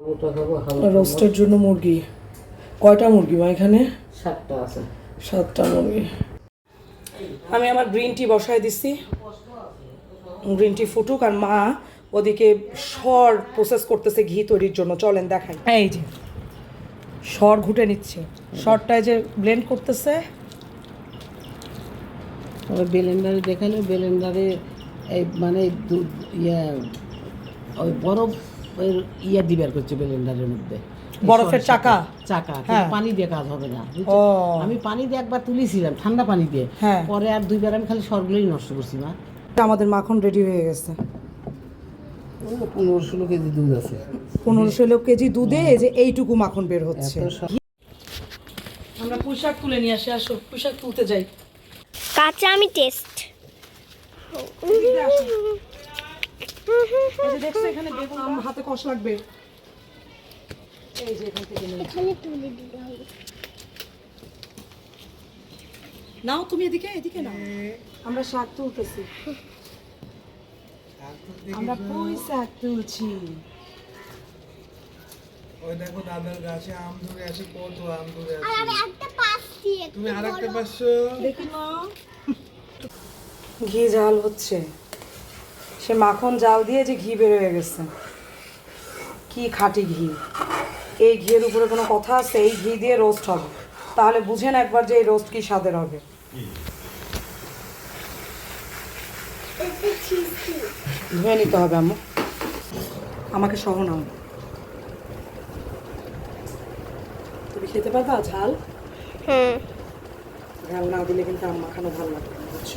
রোস্টের জন্য মুরগি। কয়টা মুরগি মা এখানে? সাতটা আছে। সাতটা মুরগি। আমি আমার গ্রিন টি বসায় দিছি। গ্রিন টি ফুটুক আর মা ওদিকে সর প্রসেস করতেছে ঘি তৈরির জন্য। চলেন দেখাই। এই যে সর ঘুটে নিচ্ছে। সরটায় যে ব্লেন্ড করতেছে ওই বেলেন্ডারে দেখালে বেলেন্ডারে এই মানে দুধ ইয়া ওই বরফ এর ইয়া দিবার করছে বেলেন্ডারের মধ্যে। বরফের চাকা? চাকা হ্যাঁ। পানি দিয়ে কাজ হবে না আমি পানি দিয়ে একবার তুলেছিলাম ঠান্ডা পানি দিয়ে। হ্যাঁ। পরে আর দুইবার আমি খালি সরগুলোই নষ্ট করছি মা। আমাদের মাখন রেডি হয়ে গেছে। ওই পনেরো ষোলো কেজি দুধ আছে। পনেরো ষোলো কেজি দুধে যে এইটুকু মাখন বের হচ্ছে। আমরা পোশাক তুলে নিয়ে আসি আসো পোশাক তুলতে যাই। কাঁচা আমি টেস্ট। এই যে দেখছ এখানে বেগুন হাতে কষ লাগবে। এই যে এখান থেকে এখানে তুলে দিতে হবে। নাও তুমি এদিকে এদিকে নাও। আমরা শাক তুলতেছি। আমরা পুঁই শাক তুলছি? ওই দেখো দাদার গাছে আম ধরে আছে কত আম ধরে আছে। আর একটা দিয়ে তুমি আরেকটা পাঁচশো দেখি না ঘি জাল হচ্ছে। সে মাখন জাল দিয়ে যে ঘি বের হয়ে গেছে। কি খাঁটি ঘি। এই ঘিয়ের উপরে কোনো কথা আছে? এই ঘি দিয়ে রোস্ট হবে। তাহলে বুঝেন একবার যে এই রোস্ট কি স্বাদের হবে। ধুয়ে নিতে হবে আম্মু। আমাকে সহ নাও। তুমি খেতে পারবা ঝাল? হুম। ঝাল না দিলে কিন্তু আম মাখানো ভালো লাগবে বুঝছ?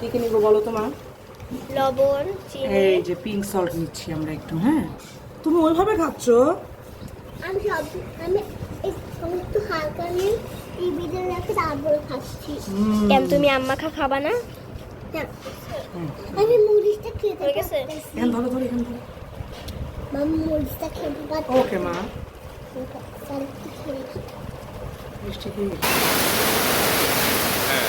কি কি নিবো বলো তো মা? লবণ চিনি। এই যে পিঙ্ক সল্ট নিচ্ছি আমরা একটু হ্যাঁ? তুমি ওইভাবে খাচ্ছ? আমি সব আমি এই সমস্ত হালকা নিয়ে টিভিতে রেখে তারপরে খাচ্ছি। কেন তুমি আম্মা খা খাবা না? আমি মুড়িটা খেতে গেছে? এখান ধরো ধরো এখান ধরো মাম্মা মুড়িটা খেতে ওকে মা। নিই। মিষ্টি খেয়ে এই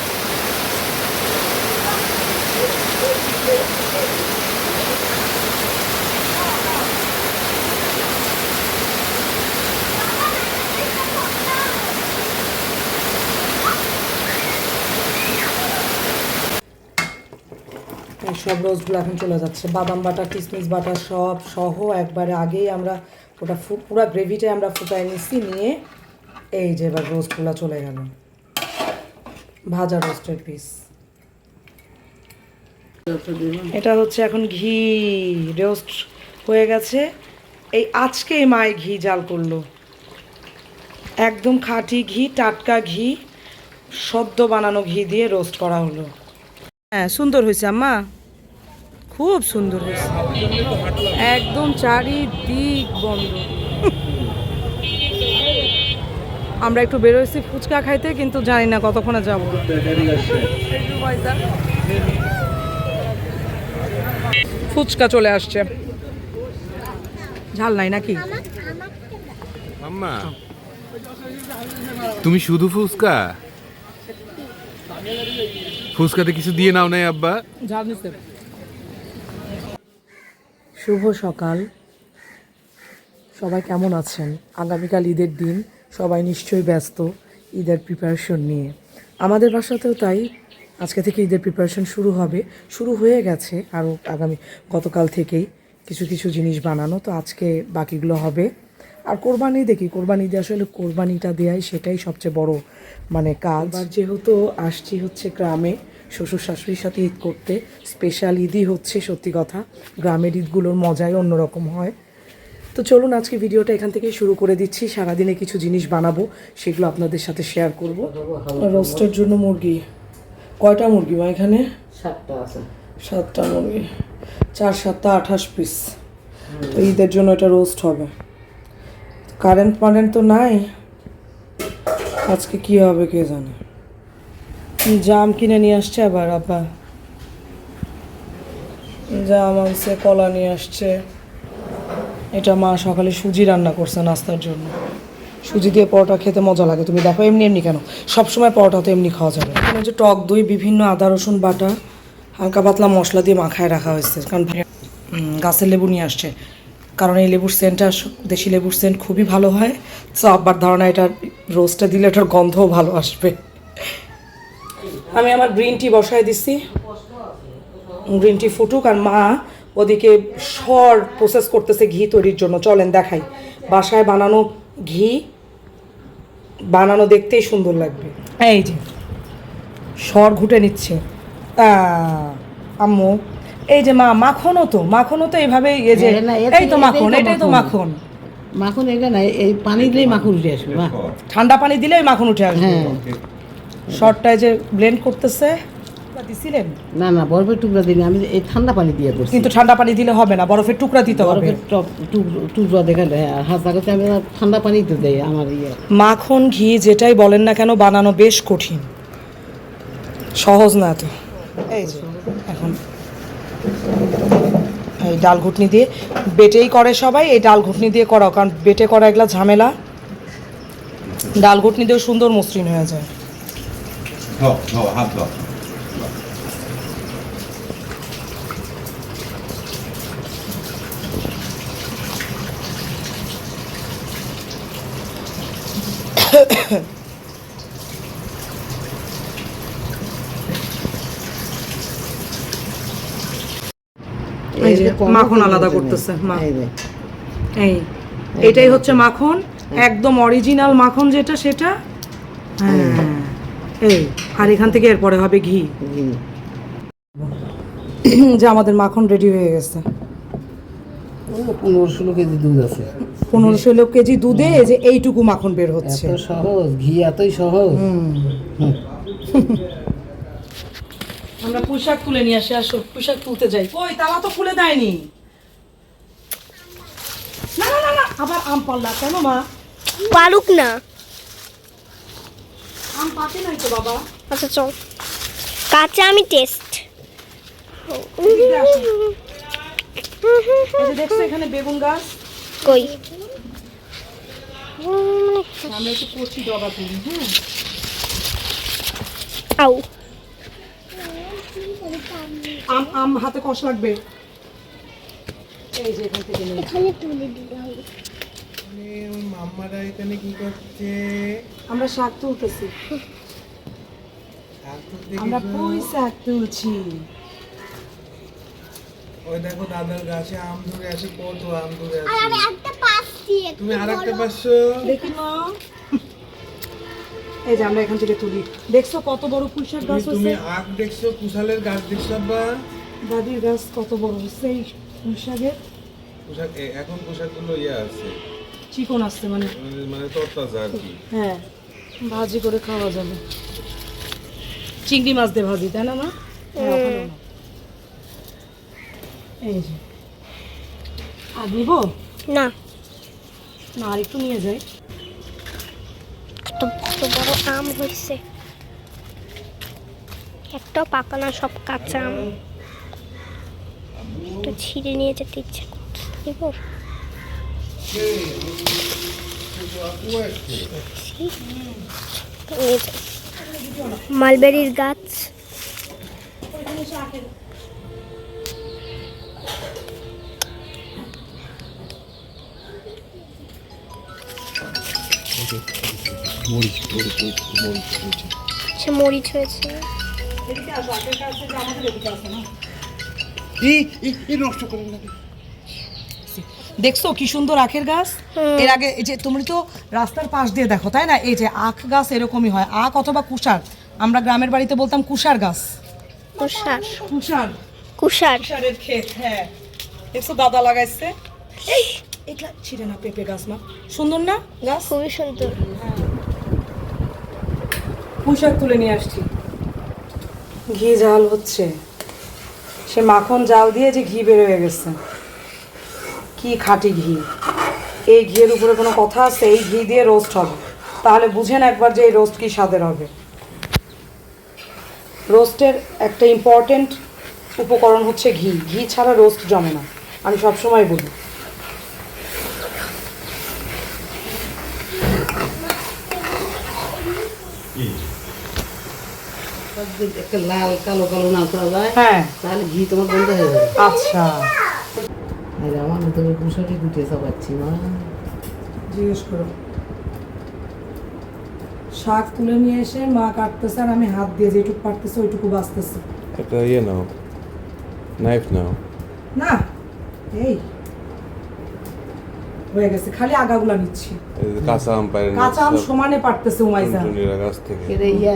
সব রোজগুলো এখন চলে যাচ্ছে। বাদাম বাটা কিশমিশ বাটা সব সহ একবারে আগেই আমরা ওটা ফু- পুরো গ্রেভিটাই আমরা ফুটাই নিচ্ছি নিয়ে এই যে এবার রোস্টগুলো চলে গেল। ভাজা রোস্টের পিস এটা হচ্ছে এখন ঘি, রোস্ট হয়ে গেছে। এই আজকে মায় ঘি জাল করল। একদম খাঁটি ঘি, টাটকা ঘি, সদ্য বানানো ঘি দিয়ে রোস্ট করা হলো। হ্যাঁ সুন্দর হয়েছে আম্মা। খুব সুন্দর হয়েছে। একদম চারিদিক বন্ধ। আমরা একটু বেরোয়েছি ফুচকা খাইতে, কিন্তু জানি না কতক্ষণে যাব। ফুচকা চলে আসছে। ঝাল নাই নাকি? মাম্মা তুমি শুধু ফুচকা? ফুচকাতে কিছু দিয়ে নাও নাই আব্বা। ঝাল নিতে শুভ সকাল। সবাই কেমন আছেন? আগামীকাল ঈদের দিন সবাই নিশ্চয়ই ব্যস্ত ঈদের প্রিপারেশন নিয়ে। আমাদের বাসাতেও তাই। আজকে থেকে ঈদের প্রিপারেশন শুরু হবে। শুরু হয়ে গেছে আরও আগামী গতকাল থেকেই কিছু কিছু জিনিস বানানো। তো আজকে বাকিগুলো হবে। আর কোরবানি দেখি কোরবানি দিয়ে আসলে কোরবানিটা দেওয়াই সেটাই সবচেয়ে বড় মানে কাজ। আর যেহেতু আসছি হচ্ছে গ্রামে শ্বশুর শাশুড়ির সাথে ঈদ করতে স্পেশাল ঈদই হচ্ছে সত্যি কথা। গ্রামের ঈদগুলোর মজাই অন্যরকম হয়। তো চলুন আজকে ভিডিওটা এখান থেকেই শুরু করে দিচ্ছি। সারাদিনে কিছু জিনিস বানাবো সেগুলো আপনাদের সাথে শেয়ার করব। রোস্টের জন্য মুরগি। কয়টা মুরগি মা এখানে? সাতটা আছে। সাতটা মুরগি। চার সাতটা আঠাশ পিস তো ঈদের জন্য এটা রোস্ট হবে। কারেন্ট ফারেন্ট তো নাই। আজকে কি হবে কে জানে। জাম কিনে নিয়ে আসছে আবার আপা জাম আনছে কলা নিয়ে আসছে। এটা মা সকালে সুজি রান্না করছে নাস্তার জন্য। সুজি দিয়ে পরোটা খেতে মজা লাগে। তুমি দেখো, এমনি এমনি কেন? সবসময় পরোটা তো এমনি খাওয়া যাবে। এখানে হচ্ছে টক দই, বিভিন্ন আদা, রসুন, বাটা, হালকা পাতলা মশলা দিয়ে মাখায় রাখা হয়েছে। কারণ গাছের লেবু নিয়ে আসছে। কারণ এই লেবুর সেন্টটা দেশি লেবুর সেন্ট খুবই ভালো হয়। সো আব্বার ধারণা, এটা রোজটা দিলে এটার গন্ধও ভালো আসবে। আমি আমার গ্রিন টি বসায় দিচ্ছি গ্রিন টি ফুটুক আর মা ওদিকে সর প্রসেস করতেছে ঘি তৈরির জন্য। চলেন দেখাই। বাসায় বানানো ঘি বানানো দেখতেই সুন্দর লাগবে। এই যে সর ঘুটে নিচ্ছে। আহ, আম্মু এই যে মা মাখনও তো মাখনও তো এইভাবে এই যে এই তো মাখন এটাই তো মাখন। মাখন। এটা না এই পানি দিলেই মাখন উঠে আসবে ঠান্ডা পানি দিলেই ওই মাখন উঠে আসবে। হ্যাঁ। সরটায় যে ব্লেন্ড করতেছে। দিছিলেন? না না বরফের টুকরা দিলে আমি এই ঠান্ডা পানি দিয়ে করছি। কিন্তু ঠান্ডা পানি দিলে হবে না বরফের টুকরা দিতে হবে। বরফের টুকরা দেখালে হ্যাঁ হাসা করতে আমি ঠান্ডা পানি তো দেয় আমার ইয়ে। মাখন ঘি যেটাই বলেন না কেন বানানো বেশ কঠিন। সহজ না তো। এই এখন এই ডাল ঘুটনি দিয়ে বেটেই করে সবাই এই ডাল ঘুটনি দিয়ে করাও কারণ বেটে করা এগুলা ঝামেলা। ডাল ঘুটনি দিয়েও সুন্দর মসৃণ হয়ে যায়। হাত ধর এই যে, কম মাখন আলাদা করতেছে, এই এটাই হচ্ছে মাখন একদম অরিজিনাল মাখন যেটা সেটা। হ্যাঁ এই আর এখান থেকে এরপরে হবে ঘি। ঘি। যে আমাদের মাখন রেডি হয়ে গেছে। ও পনেরো ষোলো কেজি দুধ আছে। পনেরো ষোলো কেজি দুধে যে এইটুকু মাখন বের হচ্ছে। এত সহজ ঘি এতই সহজ। হুম। আমরা পোশাক তুলে নিয়ে আসি আসো পোশাক তুলতে যাই। কই তালা তো খুলে দেয়নি। না না না না আবার আম পাল্লা কেন মা? পারুক না। আম পাতে নাই তো বাবা। আচ্ছা চল। কাঁচা আমি টেস্ট দেখছ এখানে বেগুন গাছ? কই? আমরা একটু কচি ডবা তুলি হ্যাঁ। আউ। আম আম হাতে কষ লাগবে? এই যে এখান থেকে এখানে তুলে দিতে হবে। মাম্মারা এখানে কি করছে? আমরা শাক তুলতেছি। আমরা? পুঁই শাক তুলছি। ওই দেখো দাদার গাছে আম ধরে আছে কত আম ধরে আছে। তুমি আর একটা পাচ্ছো দেখি না। এই যে আমরা এখান থেকে তুলি। দেখছ কত বড় গাছ তুমি- তুমি হচ্ছে আখ দেখছ কুশালের গাছ দেখছ বা দাদির গাছ কত বড় হচ্ছে এই পোশাক এখন পোশাকগুলো ইয়ে আছে। চিকন আসছে মানে। মানে- মানে তরতাজা আর কি। হ্যাঁ ভাজি করে খাওয়া যাবে। চিংড়ি মাছ দিয়ে ভাজি তাই না মা? হ্যাঁ, নাও। এই যে। আর নিব? না। না আর একটু নিয়ে যাই কত বড় আম হয়েছে একটাও পাকা না সব কাঁচা আম একটা ছিঁড়ে নিয়ে যেতে ইচ্ছে করছে নিবো? গাছ আচ্ছা মরিচ হয়েছে। দেখছ কি সুন্দর আখের গাছ? এর আগে এই যে তুমি তো রাস্তার পাশ দিয়ে দেখো তাই না? এই যে আখ গাছ এরকমই হয়। আখ অথবা কুষার। আমরা গ্রামের বাড়িতে বলতাম কুষার গাছ। কুষার। কুষার। কুষার। কুষারের ক্ষেত হ্যাঁ। দেখছ দাদা লাগাইছে? এই। এটা ছিঁড়ে না পেঁপে গাছ না সুন্দর না গাছ? খুবই সুন্দর। পুঁশাক তুলে নিয়ে আসছি। ঘি জাল হচ্ছে। সে মাখন জাল দিয়ে যে ঘি বের হয়ে গেছে। কি খাঁটি ঘি। এই ঘিয়ের উপরে কোনো কথা আছে? এই ঘি দিয়ে রোস্ট হবে। তাহলে বুঝেন একবার যে এই রোস্ট কি স্বাদের হবে। রোস্টের একটা ইম্পর্টেন্ট উপকরণ হচ্ছে ঘি। ঘি ছাড়া রোস্ট জমে না। আমি সবসময় বলি। একটা লাল কালো কালো না করা যায় হ্যাঁ। তাহলে ঘি তোমার বন্ধ হয়ে যাবে। আচ্ছা। আরে আমার তো কুশারি গুটে চাপাচ্ছি মা। জিজ্ঞেস করো। শাক তুলে নিয়ে এসে মা কাটতেছে আর আমি হাত দিয়ে যেটুকু পারতেছে ওইটুকু বাঁচতেছে। একটা ইয়ে নাও নাইফ নাও। না এই। হয়ে গেছে খালি আগাগুলা নিচ্ছি। কাঁচা আম পারে কাঁচা আম সমানে পারতেছে উমাইজা। টুনটুনিরা গাছ থেকে। ইয়া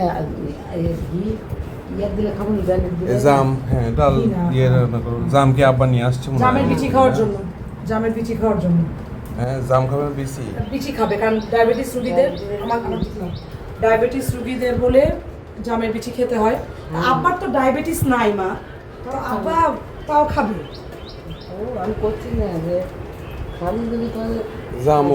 ইয়া জাম হ্যাঁ ডাল ইয়ে রান্না জাম কি আব্বা নিয়ে আসছে মনে জামের বিচি খাওয়ার জন্য জামের বিচি খাওয়ার জন্য। হ্যাঁ জাম খাবেন বেশি বিচি খাবে কারণ ডায়াবেটিস রুগীদের আমার ডায়াবেটিস রুগীদের বলে জামের বিচি খেতে হয়। আব্বার তো ডায়াবেটিস নাই মা তো আব্বা তাও খাবে। ও আমি করছি না যে জাম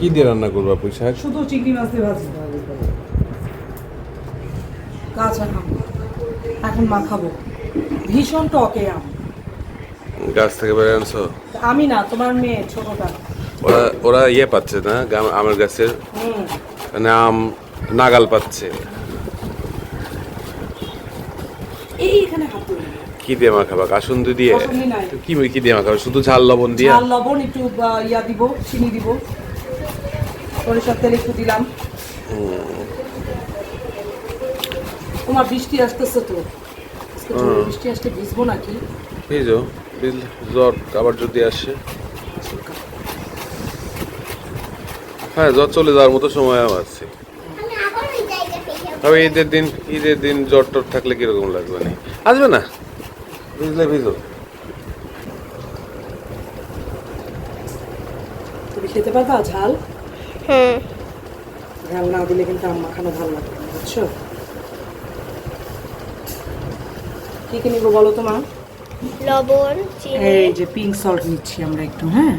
কি দিয়ে রান্না করবা শাক শুধু চিংড়ি মাছ দিয়ে ভাজি। কাঁচা আম। এখন মা খাব ভীষণ টকে আম। গাছ থেকে বেড়ে আনছো আমি না তোমার মেয়ে ছোটটা। ওরা ওরা ইয়ে পাচ্ছে না গাম- আমের গাছের? মানে আম নাগাল পাচ্ছে। এই এখানে হাত তুলে কি দিয়ে মাখাবা কাসুন্দি দিয়ে? কি কি দিয়ে মাখাবা শুধু ঝাল লবণ দিয়ে? ঝাল লবণ একটু ইয়া দিব চিনি দিব। সরিষার তেল একটু দিলাম। তোমার বৃষ্টি আসতেছে তো। বৃষ্টি আসলে ভিজবো নাকি? যো জ্বর আবার যদি আসে। হ্যাঁ জ্বর চলে যাওয়ার মতো সময় আছে আমি আবার ওই জায়গা থেকে তবে ঈদের দিন ঈদের দিন জ্বর টর থাকলে কীরকম লাগবে না আসবে না? বুঝলে বুঝলো তুমি খেতে পারবা ঝাল? হুম ঝাল না দিলে কিন্তু আম মাখানো ভালো লাগবে না, বুঝছ? কি কি নিবো বলো তো মা? লবণ চিনি। এই যে পিঙ্ক সল্ট নিচ্ছি আমরা একটু হ্যাঁ?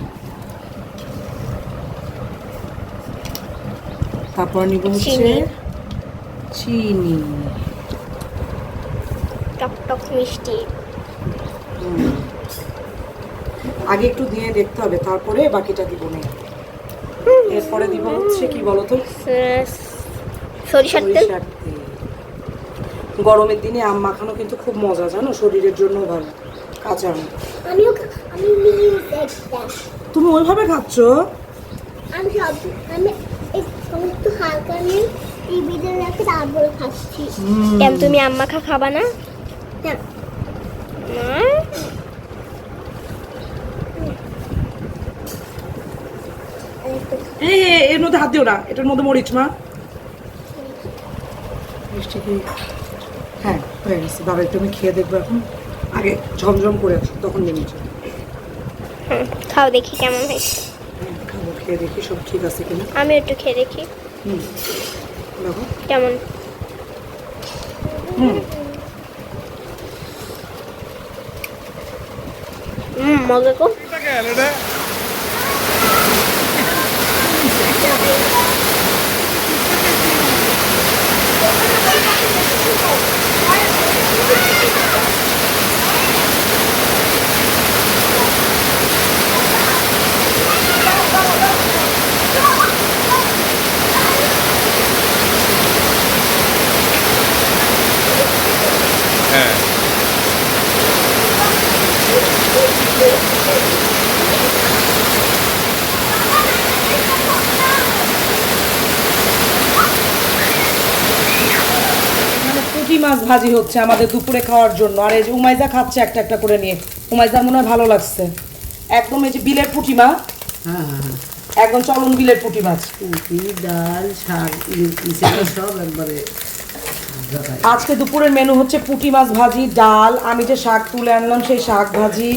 তারপর নিব হচ্ছে চিনি। চিনি টক টক মিষ্টি। আগে একটু দিয়ে দেখতে হবে তারপরে বাকিটা দিব না এরপরে দিব হচ্ছে কি বলতো সরিষার তেল। গরমের দিনে আম মাখানো কিন্তু খুব মজা জানো? শরীরের জন্য ভালো কাঁচা আম আমিও আমি তুমি ওইভাবে খাচ্ছ? আমি আমি সমস্ত হালকা নিয়ে টিভিতে রেখে তারপরে খাচ্ছি। কেন তুমি আম্মা খা খাবা না? না এই এই, এর মধ্যে হাত দিও না। এটার মধ্যে মরিচ মা। মিষ্টি কি? হ্যাঁ হয়ে গেছে। বাবা একটু আমি খেয়ে দেখব এখন। আগে ঝমঝম করে তখন নেমে খাও দেখি কেমন হয়েছে। হ্যাঁ, খাব খেয়ে দেখি সব ঠিক আছে কিনা। আমি একটু খেয়ে দেখি। হুম। দেখো কেমন? হুম। মজা কো। হ্যাঁ। মানে পুঁটি মাছ ভাজি হচ্ছে আমাদের দুপুরে খাওয়ার জন্য। আর এই যে উমাইজা খাচ্ছে একটা একটা করে নিয়ে। উমাইজার মনে হয় ভালো লাগছে। একদম এই যে বিলের পুঁটি মাছ হ্যাঁ হ্যাঁ একদম চলন বিলের পুঁটি মাছ। কুটি ডাল শাক সব একবারে। আজকে দুপুরের মেনু হচ্ছে পুঁটি মাছ ভাজি, ডাল, আমি যে শাক তুলে আনলাম সেই শাক ভাজি।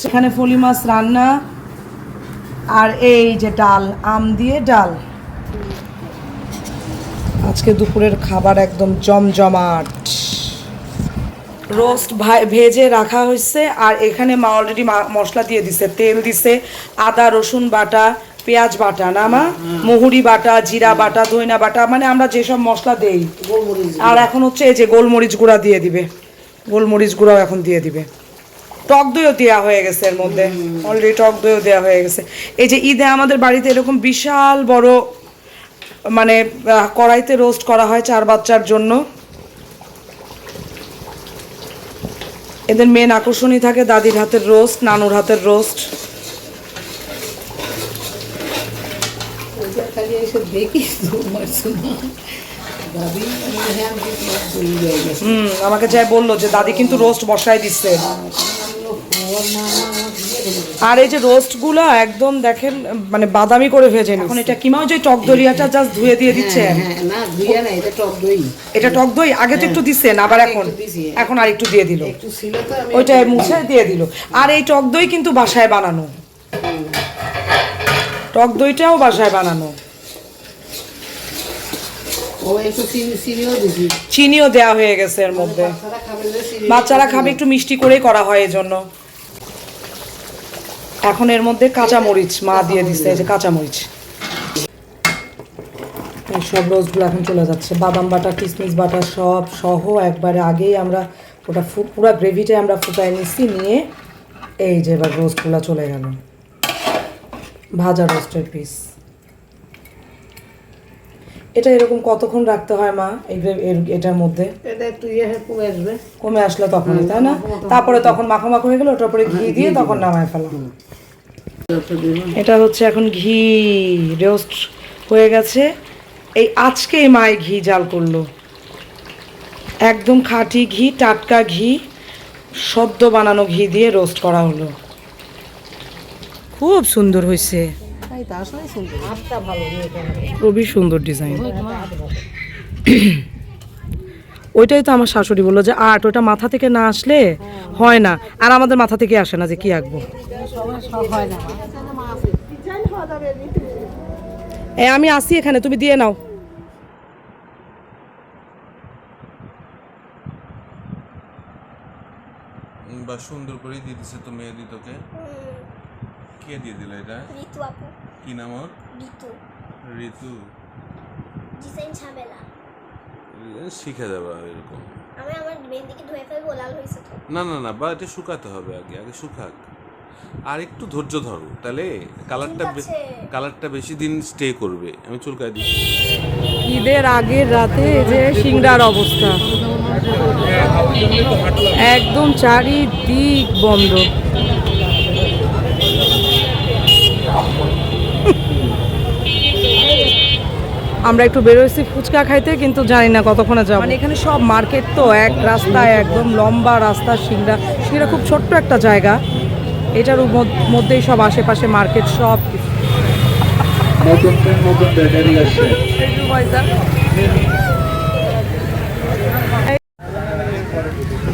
সেখানে ফলি মাছ রান্না, আর এই যে ডাল, আম দিয়ে ডাল। আজকে দুপুরের খাবার একদম জমজমাট। রোস্ট ভেজে রাখা হয়েছে, আর এখানে মা অলরেডি মশলা দিয়ে দিছে, তেল দিছে, আদা, রসুন বাটা পেঁয়াজ বাটা না মা? মুহুরি বাটা জিরা বাটা ধইনা বাটা মানে আমরা যেসব মশলা দেই। আর এখন হচ্ছে এই যে গোলমরিচ গুঁড়া দিয়ে দিবে। গোলমরিচ গুঁড়াও এখন দিয়ে দিবে। টক দইও দেওয়া হয়ে গেছে এর মধ্যে। অলরেডি টক দইও দেওয়া হয়ে গেছে। এই যে ঈদে আমাদের বাড়িতে এরকম বিশাল বড় মানে কড়াইতে রোস্ট করা হয় চার বাচ্চার জন্য। এদের মেন আকর্ষণই থাকে দাদির হাতের রোস্ট নানুর হাতের রোস্ট। খালি এসে দেখি দাদি হ্যাঁ তোমার বলি হয়ে হুম আমাকে যাই বলল যে দাদি কিন্তু রোস্ট বসাই দিচ্ছে। আর এই যে রোস্টগুলো একদম দেখেন মানে বাদামি করে ভেজে এখন এটা কিমা ওই যে টক দলিয়াটা জাস্ট ধুয়ে দিয়ে দিচ্ছে। হ্যাঁ না ধুইয়া না এটা টক দই। এটা টক দই? আগে তো একটু দিচ্ছেন আবার এখন? এখন আর একটু দিয়ে দিল। একটু ছিল তো ওইটা মুছে দিয়ে দিল। আর এই টক দই কিন্তু বাসায় বানানো। টক দইটাও বাসায় বানানো। চিনিও দেওয়া হয়ে গেছে এর মধ্যে। বাচ্চারা খাবে যে চিনি বাচ্চারা খাবে একটু মিষ্টি করেই করা হয় এই জন্য এখন এর মধ্যে কাঁচা মরিচ মা দিয়ে দিচ্ছে এই যে কাঁচা মরিচ এই সব রোজগুলো এখন চলে যাচ্ছে। বাদাম বাটা কিশমিশ বাটা সব সহ একবারে আগেই আমরা ওটা পুরো গ্রেভিটাই আমরা ফুটাই নিচ্ছি নিয়ে এই যে এবার রোস্টগুলো চলে গেল। ভাজা রোস্টের পিস এটা এরকম কতক্ষণ রাখতে হয় মা? এই এটার মধ্যে। এটা একটু ইয়ে কমে আসবে। কমে আসলে তখনই তাই না? তারপরে তখন মাখো মাখো হয়ে গেল ওটার পরে ঘি দিয়ে তখন নামায় ফেলা এটা হচ্ছে এখন ঘি রোস্ট হয়ে গেছে। এই আজকে মায়ে ঘি জাল করল। একদম খাঁটি ঘি টাটকা ঘি সদ্য বানানো ঘি দিয়ে রোস্ট করা হলো। খুব সুন্দর হয়েছে। তাই তো আসলে সুন্দর। হাতটা ভালো এটা খুবই সুন্দর ডিজাইন ওইটাই তো আমার শাশুড়ি বলল যে আর্ট ওটা মাথা থেকে না আসলে হয় না। আর আমাদের মাথা থেকে আসে না যে কি আঁকবো। সব হয় না আমি আসি এখানে তুমি দিয়ে নাও। বা সুন্দর করে দিয়ে দিছে তো মেহেদি তোকে। কে দিয়ে দিল এটা? ঋতু আপু। কি নাম ওর? ঋতু। ঋতু। ডিজাইন ঝামেলা। শিখে যাবে এরকম। আমি আমার মেহেন্দিকে ধুয়ে ফেলব লাল হয়েছে তো। না না না বা এটা শুকাতে হবে আগে আগে শুকাক। আর একটু ধৈর্য ধরো তাহলে কালারটা কালারটা বেশি দিন স্টে করবে। আমি চুলকায় দিই ঈদের আগের রাতে এই যে সিংড়ার অবস্থা। একদম চারিদিক বন্ধ। আমরা একটু বেরোয়েছি ফুচকা খাইতে কিন্তু জানি না কতক্ষণে যাব মানে এখানে সব মার্কেট তো এক রাস্তায় একদম লম্বা রাস্তা সিংড়া সিংড়া খুব ছোট্ট একটা জায়গা এটার মধ্যেই সব আশেপাশে মার্কেট সব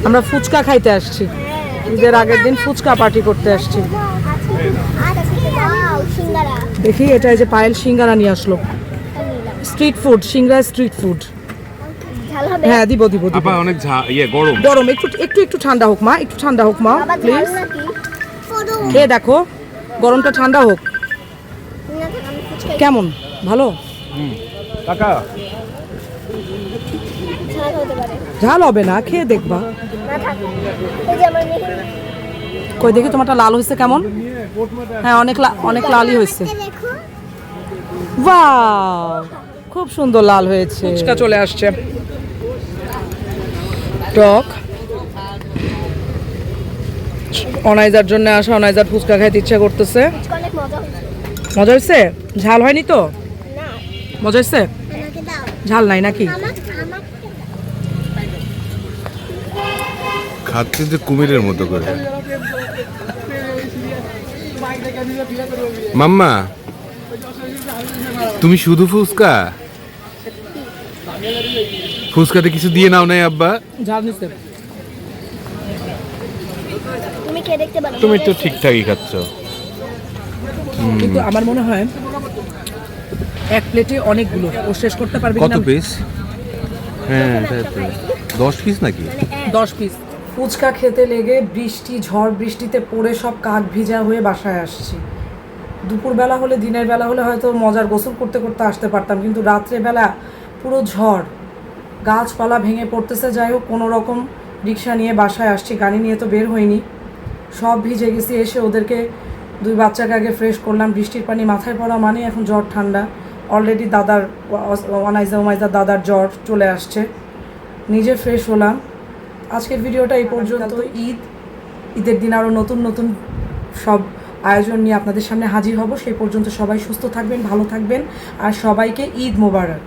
আমরা ফুচকা খাইতে আসছি ঈদের আগের দিন ফুচকা পার্টি করতে আসছি দেখি এটা এই যে পায়েল সিঙ্গারা নিয়ে আসলো স্ট্রিট ফুড সিঙ্গারা স্ট্রিট ফুড হ্যাঁ দিব দিব দিব। আপা অনেক ঝা ইয়ে গরম। গরম একটু একটু একটু ঠান্ডা হোক মা একটু ঠান্ডা হোক মা প্লিজ এ দেখো গরমটা ঠান্ডা হোক। কেমন? ভালো? কাকা। ঝাল হবে না খেয়ে দেখবা। কই দেখি তোমারটা লাল হয়েছে কেমন? হ্যাঁ অনেক লা- অনেক লালই হয়েছে। দেখো। বাহ খুব সুন্দর লাল হয়েছে। ফুচকা চলে আসছে। টক। অনাইজার জন্য আসা অনাইজার ফুচকা খাইতে ইচ্ছা করতেছে। মজা হয়েছে। ঝাল হয়নি তো? না। মজা হয়েছে? ঝাল নাই নাকি? আমাকে আমাকে খাচ্ছে যে কুমিরের মতো করে। মাম্মা তুমি শুধু ফুচকা? ফুচকাতে কিছু দিয়ে নাও নাই আব্বা। তুমি কে দেখতে পারো। তুমি তো ঠিকঠাকই খাচ্ছ। কিন্তু আমার মনে হয় এক প্লেটে অনেকগুলো। ও শেষ করতে পারবে কত পিস হ্যাঁ দশ পিস নাকি? দশ পিস ফুচকা খেতে লেগে বৃষ্টি ঝড় বৃষ্টিতে পড়ে সব কাক ভিজা হয়ে বাসায় আসছি। দুপুরবেলা হলে দিনের বেলা হলে হয়তো মজার গোসল করতে করতে আসতে পারতাম কিন্তু রাত্রেবেলা পুরো ঝড়। গাছপালা ভেঙে পড়তেছে যাই হোক কোনো রকম রিক্সা নিয়ে বাসায় আসছি গাড়ি নিয়ে তো বের হইনি। সব ভিজে গেছি এসে ওদেরকে দুই বাচ্চাকে আগে ফ্রেশ করলাম বৃষ্টির পানি মাথায় পড়া মানে এখন জ্বর ঠান্ডা। অলরেডি দাদার ওয়ানাইজা ওমাইজা দাদার জ্বর চলে আসছে। নিজে ফ্রেশ হলাম। আজকের ভিডিওটা এই পর্যন্ত। ঈদ। ঈদের দিন আরও নতুন নতুন সব আয়োজন নিয়ে আপনাদের সামনে হাজির হব। সেই পর্যন্ত সবাই সুস্থ থাকবেন ভালো থাকবেন। আর সবাইকে ঈদ মোবারক।